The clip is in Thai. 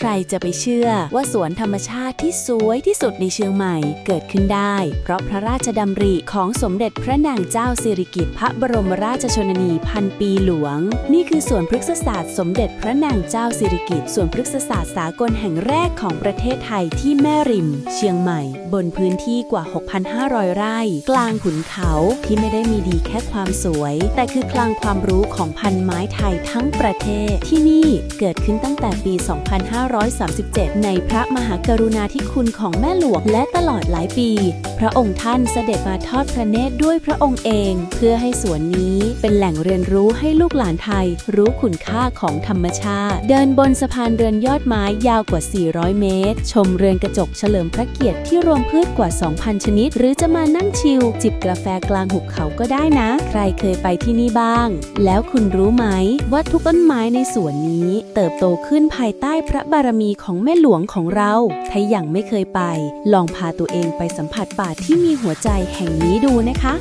ใครจะไปเชื่อว่าสวนธรรมชาติที่สวยที่สุดในเชียงใหม่เกิดขึ้นได้ เพราะพระราชดำริของสมเด็จพระนางเจ้าสิริกิติ์พระบรมราชชนนีพันปีหลวง นี่คือสวนพฤกษศาสตร์สมเด็จพระนางเจ้าสิริกิติ์สวนพฤกษศาสตร์สากลแห่งแรกของประเทศไทยที่แม่ริม เชียงใหม่ บนพื้นที่กว่า 6,500 ไร่ กลางขุนเขาที่ไม่ได้มีดีแค่ความสวย แต่คือคลังความรู้ของพันไม้ไทยทั้งประเทศที่นี่เกิดขึ้นตั้งแต่ปี 2550 2537 ในพระมหากรุณาธิคุณของแม่หลวงและตลอดหลายปี พระองค์ท่านเสด็จมาทอดพระเนตรด้วยพระองค์เอง เพื่อให้สวนนี้เป็นแหล่งเรียนรู้ให้ลูกหลานไทย รู้คุณค่าของธรรมชาติ เดินบนสะพานเรือนยอดไม้ยาวกว่า 400 เมตร ชมเรือนกระจกเฉลิมพระเกียรติที่รวมพืชกว่า 2,000 ชนิด หรือจะมานั่งชิลจิบกาแฟกลางหุบเขาก็ได้นะ ใครเคยไปที่นี่บ้าง แล้วคุณรู้ไหมว่าทุกต้นไม้ในสวนนี้ เติบโตขึ้นภายใต้พระบารมีของแม่หลวงของเรา ถ้ายังไม่เคยไป ลองพาตัวเองไปสัมผัสป่าที่มีหัวใจแห่งนี้ดูนะคะ